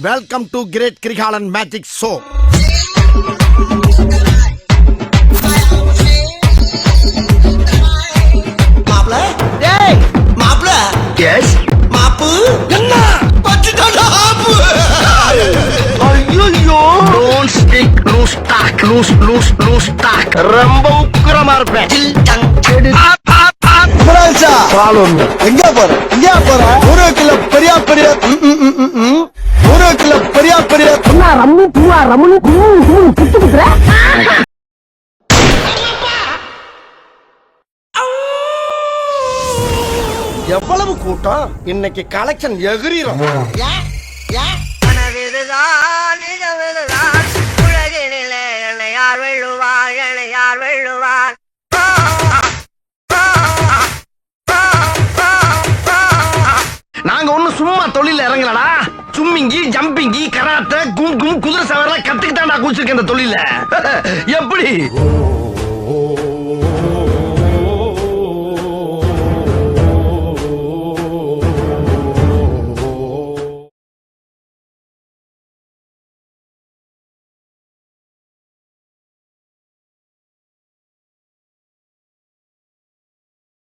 Welcome to great Kirikalan magic show ரொம்ப உக்கிரமா இருப்பேன். எங்க போற? எங்க போற? ஒரு கிலோ பெரியா பெரிய. எவ்வளவு கூட்டம்? இன்னைக்கு கலெக்ஷன் எகிரிறோம் கனவிதுதான் உலகினிலே என்னை யார் வெள்ளுவார் என்னை யார் வெள்ளுவார் நாங்க ஒண்ணு சும்மா தொழில இறங்கலடா. சும்மிங்கி ஜம்பிங்கி கராத்த கும் கும் குதிரை சவாரி கத்துக்கிட்டாண்டா குடிச்சிருக்கேன் இந்த தொழில எப்படி?